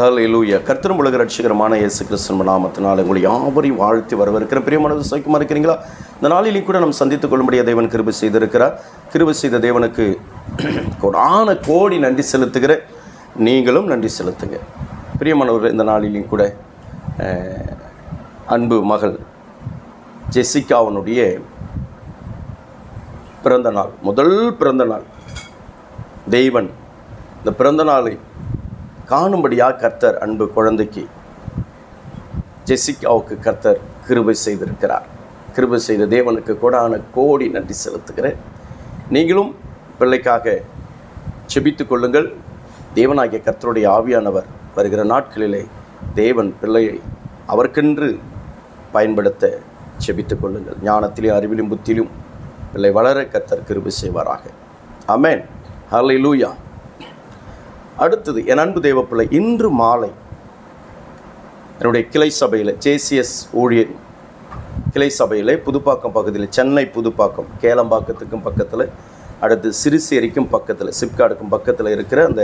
ஹalleluya. கர்த்தரும் உலக ரட்சிகரமான இயேசு கிறிஸ்துவின் நாமத்தினால் உங்களை யாவரையும் வாழ்த்தி வரவிருக்கிற பிரியமானது சௌக்கியமாக இருக்கிறீங்களா இந்த நாளிலையும் கூட நாம் சந்தித்துக் கொள்ளும்படியாக தேவன் கிருபி செய்திருக்கிறார். கிருபி செய்த தேவனுக்கு கோடான கோடி நன்றி செலுத்துகிற நீங்களும் நன்றி செலுத்துங்க. பிரியமானவர் இந்த நாளிலையும் கூட அன்பு மகள் ஜெசிகாவனுடைய பிறந்த நாள் முதல் பிறந்த நாள். தெய்வன் இந்த பிறந்த நாளை காணும்படியாக கர்த்தர் அன்பு குழந்தைக்கு ஜெசிகாவுக்கு கர்த்தர் கிருபை செய்திருக்கிறார். கிருபை செய்த தேவனுக்கு கூடான கோடி நன்றி செலுத்துகிறேன். நீங்களும் பிள்ளைக்காக செபித்து கொள்ளுங்கள். தேவனாகிய கர்த்தருடைய ஆவியானவர் வருகிற நாட்களிலே தேவன் பிள்ளையை அவர்க்கென்று பயன்படுத்த செபித்து கொள்ளுங்கள். ஞானத்திலும் அறிவிலும் புத்தியிலும் பிள்ளை வளர கர்த்தர் கிருபை செய்வாராக. அமேன் லூயா அடுத்தது என் அன்பு தேவப்பிள்ளை இன்று மாலை என்னுடைய கிளை சபையில் ஜேசிஎஸ் ஊழியர் கிளை சபையில் புதுப்பாக்கம் பகுதியில் சென்னை புதுப்பாக்கம் கேளம்பாக்கத்துக்கும் பக்கத்தில் அடுத்து சிறுசேரிக்கும் பக்கத்தில் சிப்காடுக்கும் பக்கத்தில் இருக்கிற அந்த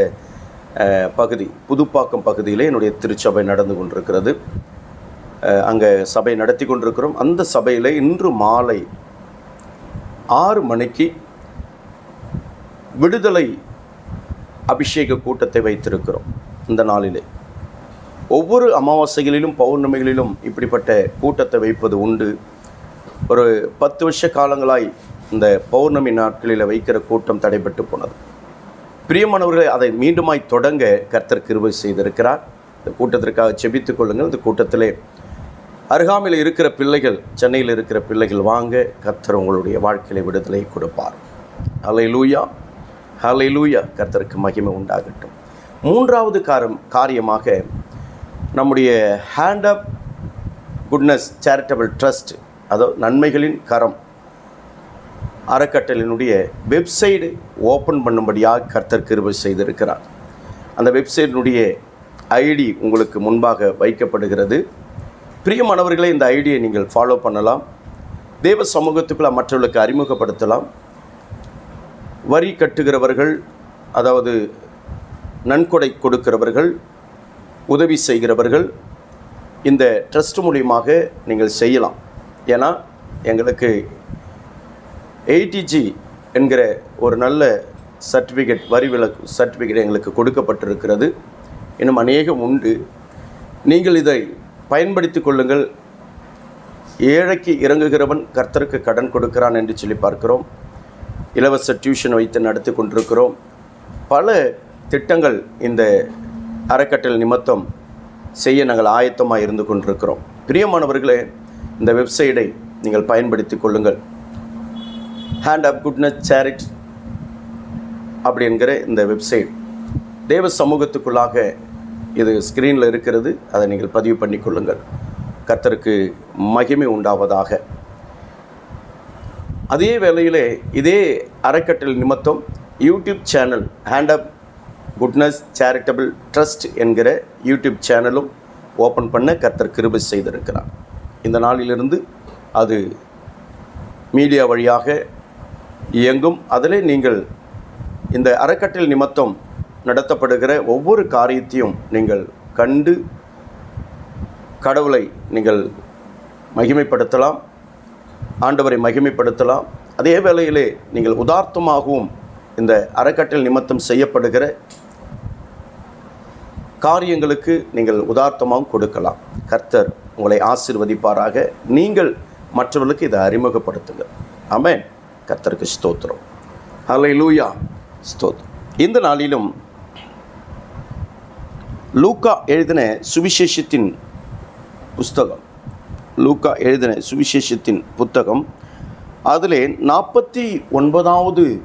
பகுதி புதுப்பாக்கம் பகுதியில் என்னுடைய திருச்சபை நடந்து கொண்டிருக்கிறது. அங்கே சபை நடத்தி கொண்டிருக்கிறோம். அந்த சபையில் இன்று மாலை ஆறு மணிக்கு விடுதலை அபிஷேக கூட்டத்தை வைத்திருக்கிறோம் இந்த நாளிலே. ஒவ்வொரு அமாவாசைகளிலும் பௌர்ணமிகளிலும் இப்படிப்பட்ட கூட்டத்தை வைப்பது உண்டு. ஒரு பத்து வருஷ காலங்களாய் இந்த பௌர்ணமி நாட்களில் வைக்கிற கூட்டம் தடைபட்டு போனது. பிரியமானவர்களை அதை மீண்டுமாய் தொடங்க கர்த்தர் கிருபை செய்திருக்கிறார். இந்த கூட்டத்திற்காக செபித்துக் கொள்ளுங்கள். இந்த கூட்டத்திலே அருகாமையில் இருக்கிற பிள்ளைகள் சென்னையில் இருக்கிற பிள்ளைகள் வாங்க கர்த்தர் உங்களுடைய வாழ்க்கையில விடுதலை கொடுப்பார். அலை லூயா ஹலிலூயா கர்த்தருக்கு மகிமை உண்டாகட்டும். மூன்றாவது காரம் காரியமாக நம்முடைய hand up goodness charitable trust அதோ நன்மைகளின் கரம் அறக்கட்டளினுடைய வெப்சைடு ஓப்பன் பண்ணும்படியாக கர்த்தர் கிருபை செய்திருக்கிறார். அந்த வெப்சைட்டினுடைய ஐடி உங்களுக்கு முன்பாக வைக்கப்படுகிறது. பிரியமானவர்களே இந்த ஐடியை நீங்கள் ஃபாலோ பண்ணலாம். தேவ சமூகத்துக்குள்ள மற்றவர்களுக்கு அறிமுகப்படுத்தலாம். வரி கட்டுகிறவர்கள் அதாவது நன்கொடை கொடுக்கிறவர்கள் உதவி செய்கிறவர்கள் இந்த ட்ரஸ்ட் மூலியமாக நீங்கள் செய்யலாம். ஏன்னா எங்களுக்கு எயிட்டிஜி என்கிற ஒரு நல்ல சர்டிஃபிகேட் வரி விலக்கு சர்டிஃபிகேட் எங்களுக்கு கொடுக்கப்பட்டிருக்கிறது. இன்னும் அநேகம் உண்டு. நீங்கள் இதை பயன்படுத்தி கொள்ளுங்கள். ஏழைக்கு இறங்குகிறவன் கர்த்தருக்கு கடன் கொடுக்கிறான் என்று சொல்லி பார்க்கிறோம். இலவச டியூஷன் வைத்து நடத்தி கொண்டிருக்கிறோம். பல திட்டங்கள் இந்த அறக்கட்டளை நிமித்தம் செய்ய நாங்கள் ஆயத்தமாக இருந்து கொண்டிருக்கிறோம். பிரியமானவர்களே இந்த வெப்சைட்டை நீங்கள் பயன்படுத்தி கொள்ளுங்கள். ஹேண்ட் ஆஃப் குட்னஸ் சேரிட் அப்படிங்கிற இந்த வெப்சைட். தேவ சமூகத்துக்குள்ளாக இது ஸ்க்ரீனில் இருக்கிறது. அதை நீங்கள் பதிவு பண்ணி கொள்ளுங்கள். கர்த்தருக்கு மகிமை உண்டாவதாக. அதே வேளையிலே இதே அறக்கட்டளை நிமித்தம் YouTube channel hand up goodness charitable trust என்கிற யூடியூப் சேனலும் ஓப்பன் பண்ண கர்த்தர் கிருபை செய்திருக்கிறார். இந்த நாளிலிருந்து அது மீடியா வழியாக இயங்கும். அதில் நீங்கள் இந்த அறக்கட்டளை நிமித்தம் நடத்தப்படுகிற ஒவ்வொரு காரியத்தையும் நீங்கள் கண்டு கடவுளை நீங்கள் மகிமைப்படுத்தலாம். ஆண்டவரை மகிமைப்படுத்தலாம். அதே வேளையிலே நீங்கள் உதார்த்தமாகவும் இந்த அறக்கட்டளை நிமித்தம் செய்யப்படுகிற காரியங்களுக்கு நீங்கள் உதார்த்தமாகவும் கொடுக்கலாம். கர்த்தர் உங்களை ஆசீர்வதிப்பாராக. நீங்கள் மற்றவர்களுக்கு இதை அறிமுகப்படுத்துங்கள். ஆமென். கர்த்தருக்கு ஸ்தோத்திரம். ஹலை லூயா ஸ்தோத்திரம். இந்த நாளிலும் லூக்கா எழுதின சுவிசேஷத்தின் புஸ்தகம் லூக்கா எழுதின சுவிசேஷத்தின் புத்தகம். அதிலே நாற்பத்தி ஒன்பதாவது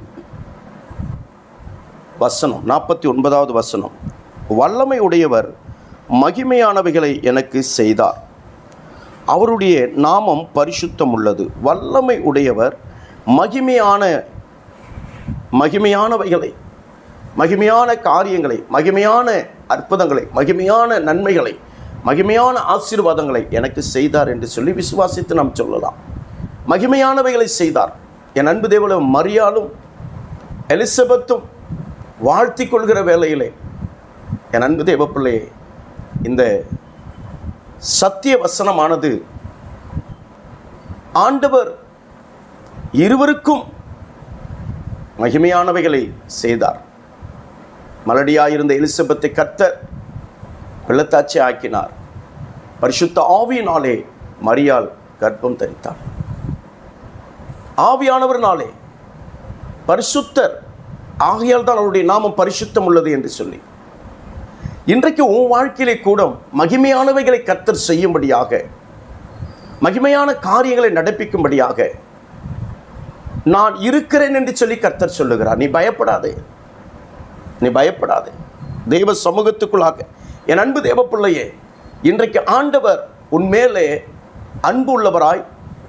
வசனம் நாற்பத்தி ஒன்பதாவது வசனம். வல்லமை உடையவர் மகிமையானவைகளை எனக்கு செய்தார். அவருடைய நாமம் பரிசுத்தம் உள்ளது வல்லமை உடையவர் மகிமையான மகிமையானவைகளை மகிமையான காரியங்களை மகிமையான அற்புதங்களை மகிமையான நன்மைகளை மகிமையான ஆசீர்வாதங்களை எனக்கு செய்தார் என்று சொல்லி விசுவாசித்து நாம் சொல்லலாம். மகிமையானவைகளை செய்தார். என் அன்பு தேவல மரியாலும் எலிசபெத்தும் வாழ்த்தி கொள்கிற வேலையிலே என் அன்பு தேவப்பிள்ளையே இந்த சத்திய வசனமானது ஆண்டவர் இருவருக்கும் மகிமையானவைகளை செய்தார். மலடியாயிருந்த எலிசபெத்தை கர்த்தர் வெள்ளத்தாட்சி ஆக்கினார். பரிசுத்த ஆவியினாலே மரியால் கர்ப்பம் தரித்தார். ஆவியானவர்னாலே பரிசுத்தர். ஆகையால் தான் அவருடைய நாமம் பரிசுத்தம் உள்ளது என்று சொல்லி. இன்றைக்கு உன் வாழ்க்கையிலே கூட மகிமையானவைகளை கர்த்தர் செய்யும்படியாக மகிமையான காரியங்களை நடப்பிக்கும்படியாக நான் இருக்கிறேன் என்று சொல்லி கர்த்தர் சொல்லுகிறார். நீ பயப்படாதே. நீ பயப்படாதே. தெய்வ சமூகத்துக்குள்ளாக என் அன்பு தேவப்பிள்ளையே இன்றைக்கு ஆண்டவர் உன் மேலே அன்பு உள்ளவராய்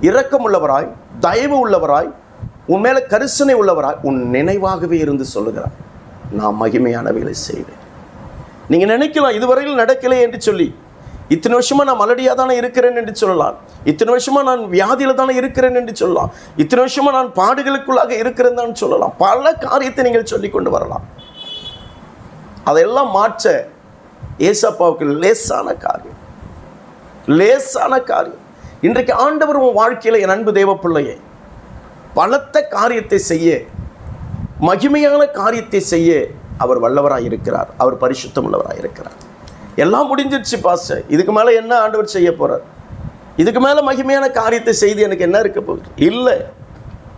இரக்கம் உள்ளவராய் தயவு உள்ளவராய் உன் மேலே கரிசனை உள்ளவராய் உன் நினைவாகவே இருந்து சொல்லுகிறார். நான் மகிமையானவைகளை செய்வேன். நீங்கள் நினைக்கலாம் இதுவரையில் நடக்கலை என்று சொல்லி இத்தனை வருஷமாக நான் மலடியாக தானே இருக்கிறேன் என்று சொல்லலாம். இத்தனை வருஷமாக நான் வியாதியில் தானே இருக்கிறேன் என்று சொல்லலாம். இத்தனை வருஷமாக நான் பாடுகளுக்குள்ளாக இருக்கிறேன் தான் சொல்லலாம். பல காரியத்தை நீங்கள் சொல்லிக் கொண்டு வரலாம். அதையெல்லாம் மாற்ற ஏசப்பாவுக்கு லேசான காரியம். லேசான காரியம். இன்றைக்கு ஆண்டவர் உன் வாழ்க்கையில் என் அன்பு தேவ பிள்ளையே பலத்த காரியத்தை செய்ய மகிமையான காரியத்தை செய்ய அவர் வல்லவராக இருக்கிறார். அவர் பரிசுத்தம் உள்ளவராக இருக்கிறார். எல்லாம் முடிஞ்சிருச்சு பாச இதுக்கு மேலே என்ன ஆண்டவர் செய்ய போகிறார் இதுக்கு மேலே மகிமையான காரியத்தை செய்து எனக்கு என்ன இருக்க போகுது? இல்லை.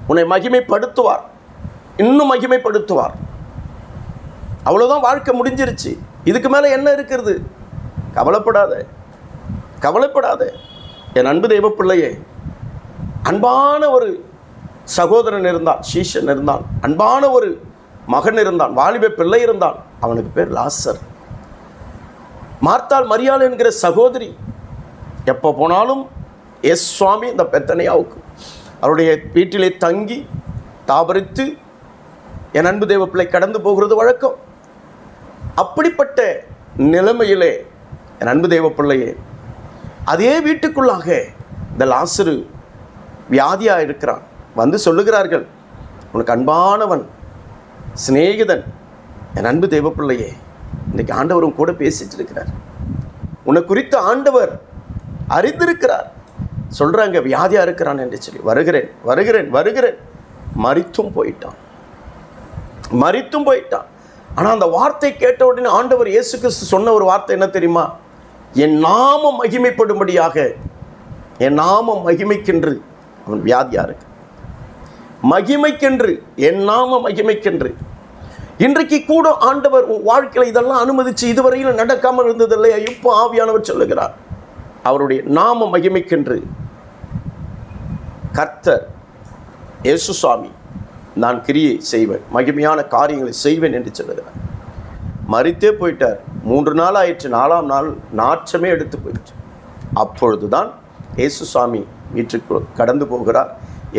உன்னை மகிமைப்படுத்துவார். இன்னும் மகிமைப்படுத்துவார். அவ்வளோதான் வாழ்க்கை முடிஞ்சிருச்சு. இதுக்கு மேலே என்ன இருக்கிறது? கவலைப்படாத. கவலைப்படாத. என் அன்பு தெய்வ பிள்ளையே அன்பான ஒரு சகோதரன் இருந்தான் சீஷன் இருந்தான் அன்பான ஒரு மகன் இருந்தான் வாலிப பிள்ளை இருந்தான். அவனுக்கு பேர் லாசர். மார்த்தாள் மரியாள் என்கிற சகோதரி எப்போ போனாலும் எஸ் சுவாமி இந்த பெத்தனையாவுக்கு அவருடைய வீட்டிலே தங்கி தாபரித்து என் அன்பு தெய்வ பிள்ளை கடந்து போகிறது வழக்கம். அப்படிப்பட்ட நிலைமையிலே என் அன்பு தேவ பிள்ளையே அதே வீட்டுக்குள்ளாக இந்த லாசரு வியாதியாக இருக்கிறான் வந்து சொல்லுகிறார்கள் உனக்கு அன்பானவன் சிநேகிதன் என் அன்பு தேவப்பிள்ளையே இன்றைக்கு ஆண்டவரும் கூட பேசிட்டு இருக்கிறார். உன்னை குறித்த ஆண்டவர் அறிந்திருக்கிறார். சொல்கிறாங்க வியாதியாக இருக்கிறான் என்று சொல்லி. வருகிறேன் வருகிறேன் வருகிறேன். மறித்தும் போயிட்டான். மறித்தும் போயிட்டான். ஆனால் அந்த வார்த்தை கேட்ட உடனே ஆண்டவர் இயேசு கிறிஸ்து சொன்ன ஒரு வார்த்தை என்ன தெரியுமா? என் நாமம் மகிமைப்படும்படியாக என் நாமம் மகிமைக்கென்று. அவன் வியாதியாக இருக்கு. மகிமைக்கென்று என் நாம மகிமைக்கென்று. இன்றைக்கு கூட ஆண்டவர் உன் வாழ்க்கையில் இதெல்லாம் அனுமதிச்சு இதுவரையில் நடக்காமல் இருந்ததில்லை. இப்போ ஆவியானவர் சொல்லுகிறார். அவருடைய நாம மகிமைக்கென்று. கர்த்தர் இயேசு சுவாமி நான் கிரியை செய்வேன் மகிமையான காரியங்களை செய்வேன் என்று சொல்லுகிறார். மறித்தே போயிட்டார். மூன்று நாள் ஆயிற்று நாலாம் நாள் நாற்றமே எடுத்து போயிற்று. அப்பொழுதுதான் இயேசு சுவாமி வீட்டுக்கு கடந்து போகிறார்.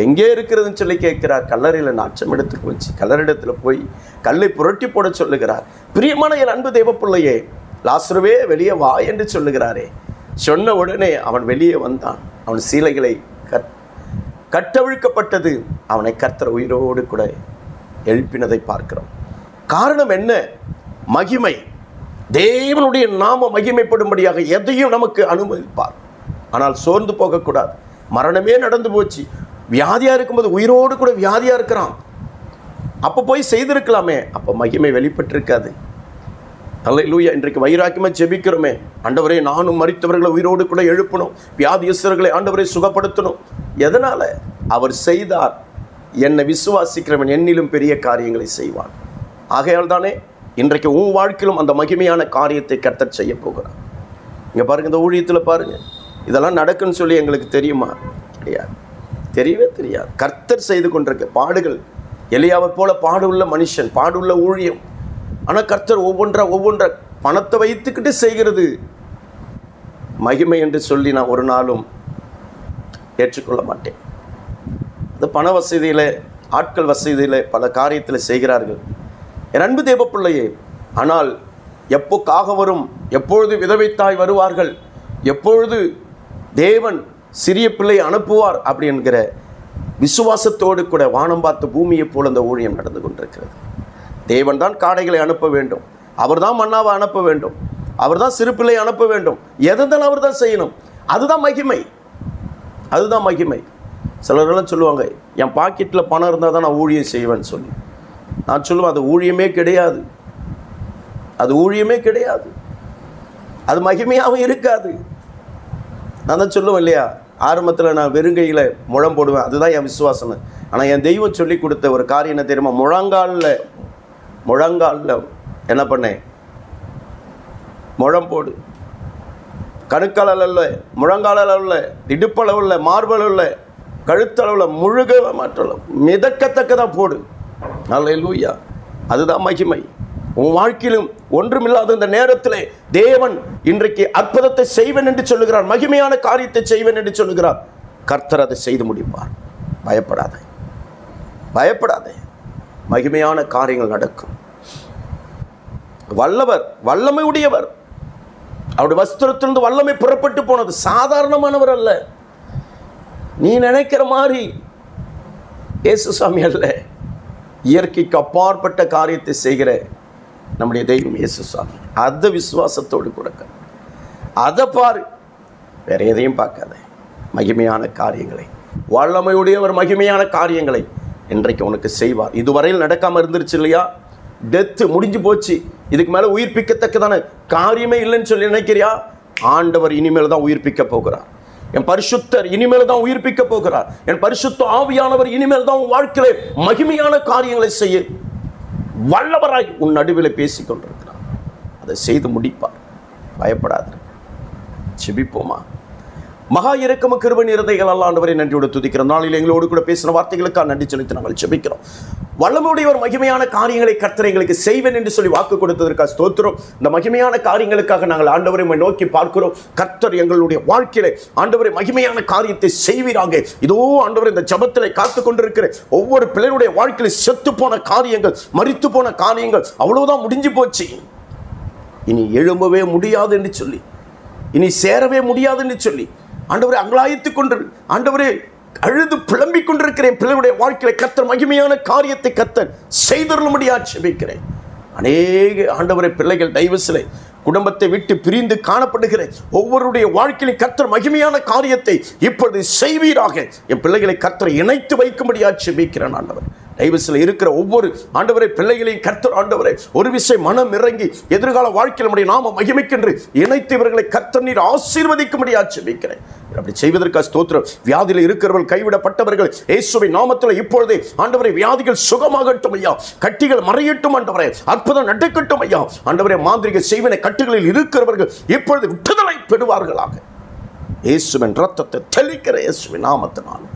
எங்கே இருக்கிறதுன்னு சொல்லி கேட்கிறார். கல்லறையில் நாச்சம் எடுத்து போச்சு கல்லறிடத்தில் போய் கல்லை புரட்டி போட சொல்லுகிறார். பிரியமான என் அன்பு தெய்வ பிள்ளையே லாசுருவே வெளியே வா என்று சொல்லுகிறாரே. சொன்ன உடனே அவன் வெளியே வந்தான். அவன் சீலைகளை கட் கட்டவிழ்க்கப்பட்டது. அவனை கர்த்தர் உயிரோடு கூட எழுப்பினதை பார்க்கிறோம். காரணம் என்ன? மகிமை. தேவனுடைய நாம மகிமைப்படும்படியாக எதையும் நமக்கு அனுமதிப்பார். ஆனால் சோர்ந்து போகக்கூடாது. மரணமே நடந்து போச்சு. வியாதியாக இருக்கும்போது உயிரோடு கூட வியாதியாக இருக்கிறான். அப்போ போய் செய்திருக்கலாமே. அப்போ மகிமை வெளிப்பட்டிருக்காது. அல்லேலூயா இன்றைக்கு வைராக்கியமாக ஜெபிக்கிறோமே. ஆண்டவரே நானும் மறித்தவர்களை உயிரோடு கூட எழுப்பணும் வியாதியஸ்தர்களை ஆண்டவரை சுகப்படுத்தணும். எதனால்? அவர் செய்தார். என்னை விசுவாசிக்கிறவன் என்னிலும் பெரிய காரியங்களை செய்வான். ஆகையால் தானே இன்றைக்கு உன் வாழ்க்கையிலும் அந்த மகிமையான காரியத்தை கர்த்தர் செய்ய போகிறார். இங்கே பாருங்கள் இந்த ஊழியத்தில் பாருங்கள் இதெல்லாம் நடக்குன்னு சொல்லி எங்களுக்கு தெரியுமா? கிடையாது தெரியவே தெரியாது. கர்த்தர் செய்து கொண்டிருக்க பாடுகள். எலியாவை போல பாடுள்ள மனுஷன் பாடுள்ள ஊழியம். ஆனால் கர்த்தர் ஒவ்வொன்றா ஒவ்வொன்றா பணத்தை வைத்துக்கிட்டு செய்கிறது. மகிமை என்று சொல்லி நான் ஒரு நாளும் ஏற்றுக்கொள்ள மாட்டேன் இந்த பண வசதியில் ஆட்கள் வசதியில் பல காரியத்தில் செய்கிறார்கள். என் அன்பு தேவ பிள்ளையே ஆனால் எப்போ காக வரும் எப்பொழுது விதவைத்தாய் வருவார்கள் எப்பொழுது தேவன் சிறிய பிள்ளை அனுப்புவார் அப்படி என்கிற விசுவாசத்தோடு கூட வானம் பார்த்த பூமியைப் போல் அந்த ஊழியம் நடந்து கொண்டிருக்கிறது. தேவன் தான் காடைகளை அனுப்ப வேண்டும். அவர்தான் மன்னாவை அனுப்ப வேண்டும். அவர் தான் சிறு பிள்ளை அனுப்ப வேண்டும். எதெந்தாலும் அவர் தான் செய்யணும்? அதுதான் மகிமை. அதுதான் மகிமை. சிலரெல்லாம் சொல்லுவாங்க என் பாக்கெட்டில் பணம் இருந்தால் தான் நான் ஊழியம் செய்வேன்னு சொல்லி. நான் சொல்லுவேன் அது ஊழியமே கிடையாது. அது ஊழியமே கிடையாது. அது மகிமையாகவும் இருக்காது. நான் தான் சொல்லுவேன் இல்லையா ஆரம்பத்தில் நான் வெறுங்கையில் முழம் போடுவேன் அதுதான் என் விசுவாசம். ஆனால் என் தெய்வம் சொல்லி கொடுத்த ஒரு காரியம் என்ன தெரியுமா? முழங்காலில் முழங்காலில் என்ன பண்ணேன்? முழம் போடு. கணுக்களவில் முழங்காலளவில் இடுப்பளவில் மார்பளவில் கழுத்தளவில் முழுக மாற்றலாம் மிதக்கத்தக்கதாக போடு. நல்ல லூயா அதுதான் மகிமை. உன் வாழ்க்கையிலும் ஒன்றுமில்லாத இந்த நேரத்தில் தேவன் இன்றைக்கு அற்புதத்தை செய்வேன் என்று சொல்லுகிறார். மகிமையான காரியத்தை செய்வேன் என்று சொல்லுகிறார். கர்த்தர் அதை செய்து முடிப்பார். பயப்படாதே. பயப்படாதே. மகிமையான காரியங்கள் நடக்கும். வல்லவர் வல்லமை உடையவர் அவருடைய வஸ்திரத்திலிருந்து வல்லமை புறப்பட்டு போனது. சாதாரணமானவர் அல்ல. நீ நினைக்கிற மாதிரி இயேசு சாமி அல்ல. இயற்கைக்கு அப்பாற்பட்ட காரியத்தை செய்கிற நம்முடைய தெய்வம் இயேசு சாமி அதை விசுவாசத்தோடு கொடுக்க அதை பாரு. வேற எதையும் பார்க்காத. மகிமையான காரியங்களை. வல்லமையுடையவர் மகிமையான காரியங்களை இன்றைக்கு உனக்கு செய்வார். இதுவரையில் நடக்காமல் இருந்துருச்சு இல்லையா? டெத்து முடிஞ்சு போச்சு. இதுக்கு மேலே உயிர்ப்பிக்கத்தக்கதான காரியமே இல்லைன்னு சொல்லி நினைக்கிறியா? ஆண்டவர் இனிமேல் தான் உயிர்ப்பிக்க போகிறார். என் பரிசுத்தர் இனிமேல் தான் உயிர்ப்பிக்க போகிறார். என் பரிசுத்த ஆவியானவர் இனிமேல் தான் உன் வாழ்க்கையில மகிமையான காரியங்களை செய்ய வல்லவராய் உன் நடுவில் பேசிக்கொண்டிருக்கிறார் அதை செய்து முடிப்பார். பயப்படாது செபிப்போமா? மகா இறக்கம கிருபன் அல்ல அல்லாண்டவரை நன்றியோடு துதிக்கிற நாளில் எங்களோடு கூட பேசின வார்த்தைகளுக்காக நன்றி செலுத்தி நாங்கள் செபிக்கிறோம். வல்லமுடைய ஒரு மகிமையான காரியங்களை கர்த்தர் எங்களுக்கு செய்வேன் என்று சொல்லி வாக்கு கொடுத்ததற்காக ஸ்தோத்திரம். இந்த மகிமையான காரியங்களுக்காக நாங்கள் ஆண்டவரை நோக்கி பார்க்கிறோம். கர்த்தர் எங்களுடைய வாழ்க்கையில ஆண்டவரை மகிமையான காரியத்தை செய்வீராக. இதோ ஆண்டவர் இந்த ஜபத்தில் காத்து கொண்டிருக்கிற ஒவ்வொரு பிள்ளையுடைய வாழ்க்கையில செத்து போன காரியங்கள் மறித்து போன காரியங்கள் அவ்வளவுதான் முடிஞ்சு போச்சு. இனி எழும்பவே முடியாது என்று சொல்லி இனி சேரவே முடியாது என்று சொல்லி ஆண்டவரை அங்கலாய்த்து கொண்டு ஆண்டவரே அழுது புலம்பிக் கொண்டிருக்கிறேன். பிள்ளைகளுடைய வாழ்க்கையில கத்தர் மகிமையான காரியத்தை கத்தர் செய்தருளும்படியா ஆட்சேபிக்கிறேன். அநேக ஆண்டவரை பிள்ளைகள் டைவர்ஸில் குடும்பத்தை விட்டு பிரிந்து காணப்படுகிற ஒவ்வொருடைய வாழ்க்கையிலும் கத்தர் மகிமையான காரியத்தை இப்பொழுது செய்வீராக. என் பிள்ளைகளை கத்தரை இணைத்து வைக்கும்படியாக செபிக்கிறேன் ஆண்டவர். டைவர்ஸில் இருக்கிற ஒவ்வொரு ஆண்டவரை பிள்ளைகளையும் கர்த்தர் ஆண்டவரை ஒரு விஷயம் மனம் இறங்கி எதிர்கால வாழ்க்கையில் நம்முடைய நாம மகிமைக்கென்று இணைத்து இவர்களை கர்த்தர் நீர் ஆசீர்வதிக்கும்படியா செபிக்கிறேன். அப்படி செய்வதற்கு ஸ்தோத்திரம். வியாதியில் இருக்கிறவர்கள் கைவிடப்பட்டவர்கள் இயேசுவின் நாமத்தில் இப்பொழுதே ஆண்டவரை வியாதிகள் சுகமாகட்டும் ஐயா. கட்டிகள் மறையட்டும் ஆண்டவரே அற்புதம் நடக்கட்டும் ஐயா. ஆண்டவரே மாந்திரிக செய்வனை கட்டுகளில் இருக்கிறவர்கள் இப்பொழுது விட்டுதலை பெறுவார்களாக. இயேசுவின் ரத்தத்தை தெளிக்கிற இயேசுவின் நாமத்தினால்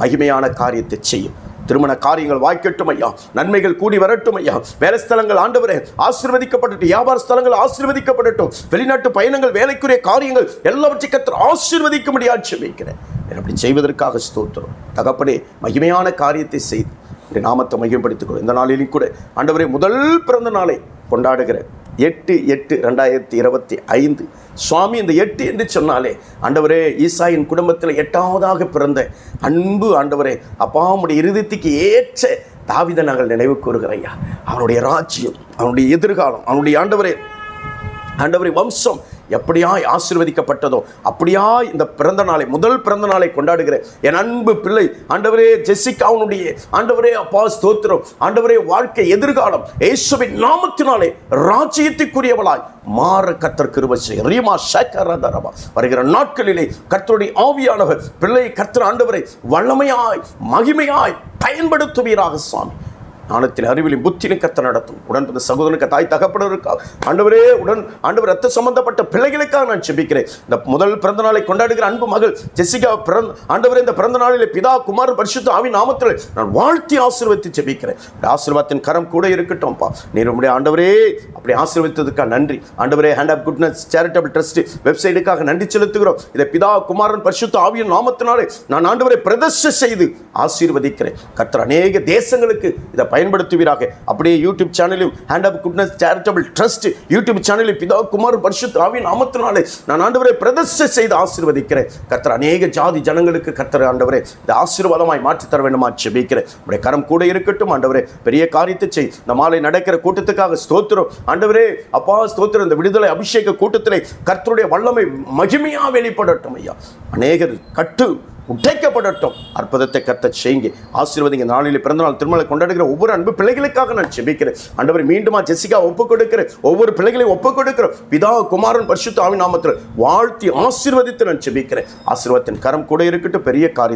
மகிமையான காரியத்தை செய்யும். திருமண காரியங்கள் வாய்க்கட்டும் ஐயா. நன்மைகள் கூடி வரட்டும் ஐயா. வேலை ஸ்தலங்கள் ஆண்டவரே ஆசீர்வதிக்கப்படட்டும் வியாபார ஸ்தலங்கள் ஆசீர்வதிக்கப்படட்டும். வெளிநாட்டு பயணங்கள் வேலைக்குரிய காரியங்கள் எல்லாவற்றை கத்திர ஆசீர்வதிக்க ஆசீர்வதிக்கும்படியா செபிக்கிறேன் அப்படி செய்வதற்காக ஸ்தோத்திரம். தகப்பனே மகிமையான காரியத்தை செய்து நாமத்தை மையப்படுத்திக்கொள்ளும் இந்த நாளிலும் கூட ஆண்டவரே முதல் பிறந்த நாளை கொண்டாடுகிறேன். எட்டு எட்டு ரெண்டாயிரத்தி இருபத்தி ஐந்து. சுவாமி இந்த எட்டு என்று சொன்னாலே ஆண்டவரே ஈசாயின் குடும்பத்தில் எட்டாவதாக பிறந்த அன்பு ஆண்டவரே அப்பாவுடைய இருதயத்துக்கு ஏற்ற தாவித நாங்கள் நினைவு கூறுகிறையா அவனுடைய ராஜ்யம் அவனுடைய எதிர்காலம் அவனுடைய ஆண்டவரே ஆண்டவரை வம்சம் எப்படியாய் ஆசிர்வதிக்கப்பட்டதோ அப்படியாய் இந்த பிறந்த நாளை முதல் பிறந்த நாளை கொண்டாடுகிற என் அன்பு பிள்ளை ஆண்டவரே ஜெசிகாவுனுடைய ஆண்டவரே அப்பா ஸ்தோத்திரம். ஆண்டவரே வாழ்க்கை எதிர்காலம் ஏசுவின் நாமத்தினாலே ராஜ்யத்துக்குரியவளாய் மாற கத்தர் கிருபை ரீமா சக்கரதரவா வருகிற நாட்களிலே கர்த்தருடைய ஆவியானவர் பிள்ளை கர்த்தர் ஆண்டவரை வல்லமையாய் மகிமையாய் பயன்படுத்துவீராக சுவாமி. ஞானத்தில் அறிவிலும் புத்தியிலும் கத்த நடத்தும். உடன் பிறந்த சகோதரனுக்கு தாய் தகப்பனருக்காக. ஆண்டவரே உடன் ஆண்டவர் ரத்த சம்பந்தப்பட்ட பிள்ளைகளுக்காக நான் செபிக்கிறேன் இந்த முதல் பிறந்த நாளை கொண்டாடுகிற அன்பு மகள் ஜெசிகா பிறந்த ஆண்டவரே இந்த பிறந்த நாளிலே பிதா குமார் பரிசுத்த ஆவி நாமத்தில் நான் வாழ்த்தி ஆசீர்வதித்து செபிக்கிறேன் இந்த ஆசீர்வாதத்தின் கரம் கூட இருக்கட்டும்ப்பா. நீர் உடைய ஆண்டவரே அப்படி ஆசீர்வதித்ததுக்காக நன்றி. ஆண்டவரே hand of goodness charitable trust வெப்சைட்டுக்காக நன்றி செலுத்துகிறோம். இதை பிதா குமாரன் பரிசுத்த ஆவியின் நாமத்தினாலே நான் ஆண்டவரை பிரதர்ஷ செய்து ஆசீர்வதிக்கிறேன். கர்த்தர் அநேக தேசங்களுக்கு இதை பயன்படுத்துவீராக. அப்படியே யூடியூப் சேனலையும் hand of goodness charitable trust YouTube சேனலில் பிதா குமார் பரிசுத்த ஆவின் நாமத்தினாலே நான் ஆண்டவரை பிரதர்ஷ செய்து ஆசீர்வதிக்கிறேன். கர்த்தர் அநேக ஜாதி ஜனங்களுக்கு கர்த்தர் ஆண்டவரே இந்த ஆசீர்வாதமாய் மாற்றித்தர வேண்டுமா செபிக்கிறேன் உடைய கரம் கூட இருக்கட்டும் ஆண்டவரே பெரிய காரியத்தை செய். இந்த மாலை நடக்கிற கூட்டத்துக்காக ஸ்தோத்திரம். ஆண்டவரே அப்பா ஸ்தோத்திரம். இந்த விடுதலை அபிஷேக கூட்டத்திலே கர்த்தருடைய வல்லமை மகிமையாக வெளிப்படட்டும் ஐயா. அநேகர் கட்டு உடைக்கப்படட்டும் அற்புதத்தை கத்த செய்யுங்க. ஆசீர்வதிங்க. நாளில் பிறந்தநாள் திருமலை கொண்டாடுகிற ஒவ்வொரு அன்பு பிள்ளைகளுக்காக நான் செபிக்கிறேன் அண்டவர் மீண்டுமா ஜெசிகா ஒப்பு கொடுக்கிறேன். ஒவ்வொரு பிள்ளைகளையும் ஒப்பு கொடுக்கிறோம். பிதா குமாரன் பரிசுத்த ஆவி நாமத்தில் வாழ்த்தி ஆசீர்வதித்து நான் செபிக்கிறேன் ஆசீர்வாதத்தின் கரம் கூட இருக்கட்டும். பெரிய காரியத்தை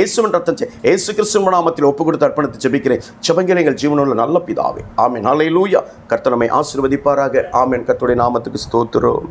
ஏசுவன் இயேசுவின் ரத்தம் ஏசு கிறிஸ்துவ நாமத்தில் ஒப்பு கொடுத்து அர்ப்பணித்து ஜெபிக்கிறேன். செபங்கிரங்கள் ஜீவனுள்ள நல்ல பிதாவே. ஆமை நாளை லூயா கர்த்தனமை ஆசீர்வதிப்பாராக. ஆமேன். கத்துடைய நாமத்துக்கு ஸ்தோத்திரம்.